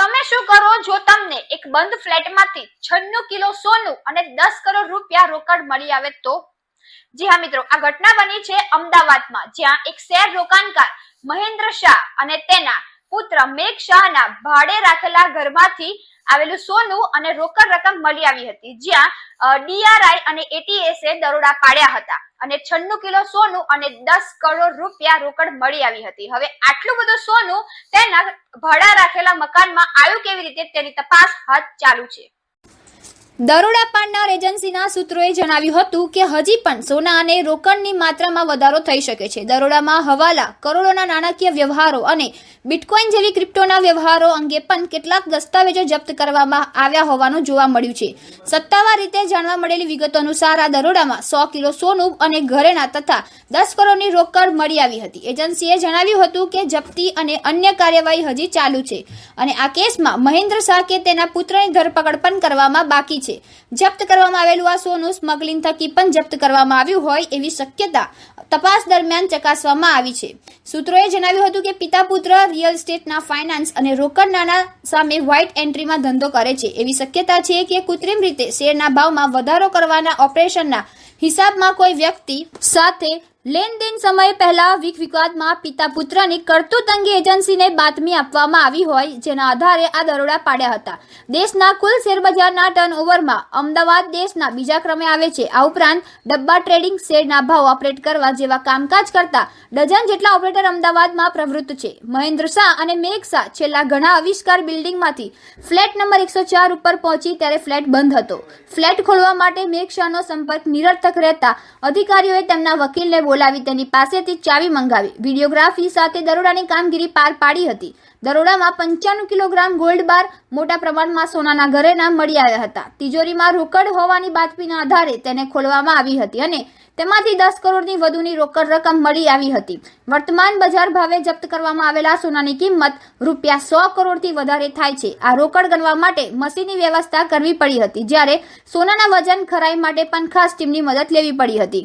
તમે શું કરો જો તમને એક બંધ ફ્લેટમાંથી છન્નું કિલો સોનું અને દસ કરોડ રૂપિયા રોકડ મળી આવે તો? જી હા મિત્રો, આ ઘટના બની છે અમદાવાદમાં, જ્યાં એક શેર રોકાણકાર મહેન્દ્ર શાહ અને તેના પુત્ર મેઘ શાહના ભાડે રાખેલા ઘરમાંથી આવેલું સોનું અને રોકડ રકમ મળી આવી હતી, જ્યાં ડીઆરઆઈ અને એટીએસએ દરોડા પાડ્યા હતા. અને છન્નું કિલો સોનું અને દસ કરોડ રૂપિયા રોકડ મળી આવી હતી. હવે આટલું બધું સોનું તેના ભાડા રાખેલા મકાનમાં આવ્યું કેવી રીતે તેની તપાસ હાથ ચાલુ છે. દરોડા પાડનાર એજન્સીના સૂત્રોએ જણાવ્યું હતું કે હજી પણ સોના અને રોકડની માત્રામાં વધારો થઈ શકે છે. દરોડામાં હવાલા, કરોડોના નાણાકીય વ્યવહારો અને બિટકોઇન જેવી ક્રિપ્ટોના વ્યવહારો અંગે પણ કેટલાક દસ્તાવેજો જપ્ત કરવામાં આવ્યા હોવાનું જોવા મળ્યું છે. સત્તાવાર રીતે જાણવા મળેલી વિગતો અનુસાર આ દરોડામાં સો કિલો સોનું અને ઘરેણા તથા દસ કરોડની રોકડ મળી આવી હતી. એજન્સીએ જણાવ્યું હતું કે જપ્તી અને અન્ય કાર્યવાહી હજી ચાલુ છે અને આ કેસમાં મહેન્દ્ર શાહ કે તેના પુત્રની ધરપકડ પણ કરવામાં બાકી છે. જપ્ત કરવામાં આવેલું આ સોનું સ્મગલિંગ થકી પણ જપ્ત કરવામાં આવ્યું હોય એવી શક્યતા તપાસ દરમિયાન ચકાસવામાં આવી છે. સૂત્રોએ જણાવ્યું હતું કે પિતા પુત્ર રિયલ એસ્ટેટના ફાઇનાન્સ અને રોકડ નાના સામે વ્હાઇટ એન્ટ્રીમાં ધંધો કરે છે. એવી શક્યતા છે કે કૃત્રિમ રીતે શેરના ભાવમાં વધારો કરવાના ઓપરેશનના હિસાબમાં કોઈ વ્યક્તિ સાથે લેનદેન સમય પહેલા વીક વિવાદમાં પિતા પુત્રની કરતૂતંગી એજન્સીને બાતમી આપવામાં આવી હોય, જેના આધારે આ દરોડા પાડ્યા હતા. દેશના કુલ શેરબજારના ટર્નઓવરમાં અમદાવાદ દેશના બીજા ક્રમે આવે છે. આ ઉપરાંત ડબ્બા ટ્રેડિંગ શેરના ભાવ ઓપરેટ કરવા જેવા કામકાજ કરતા ડઝન જેટલા ઓપરેટર અમદાવાદમાં પ્રવૃત્ત છે. મહેન્દ્ર શાહ અને મેઘ શાહ છેલ્લા ઘણા આવિષ્કાર બિલ્ડિંગમાંથી ફ્લેટ નંબર એકસો ચાર ઉપર પહોંચી ત્યારે ફ્લેટ બંધ હતો. ફ્લેટ ખોલવા માટે મેઘ શાહનો સંપર્ક નિરર્થક રહેતા અધિકારીઓએ તેમના વકીલને બોલાવી તેની પાસેથી ચાવી મંગાવી. વિડીયોગ્રાફી સાથે દરોડાની કામગીરી પાર પાડી હતી. દરોડામાં પંચાણું કિલોગ્રામ ગોલ્ડ બાર મોટા પ્રમાણમાં સોનાના ઘરેના મળી આવ્યા હતા. તિજોરીમાં રોકડ હોવાની બાતમીના આધારે તેને ખોલવામાં આવી હતી અને તેમાંથી દસ કરોડની વધુની રોકડ રકમ મળી આવી હતી. વર્તમાન બજાર ભાવે જપ્ત કરવામાં આવેલા સોનાની કિંમત રૂપિયા સો કરોડથી વધારે થાય છે. આ રોકડ ગણવા માટે મશીનની વ્યવસ્થા કરવી પડી હતી, જ્યારે સોનાના વજન ખરાઈ માટે પણ ખાસ ટીમની મદદ લેવી પડી હતી.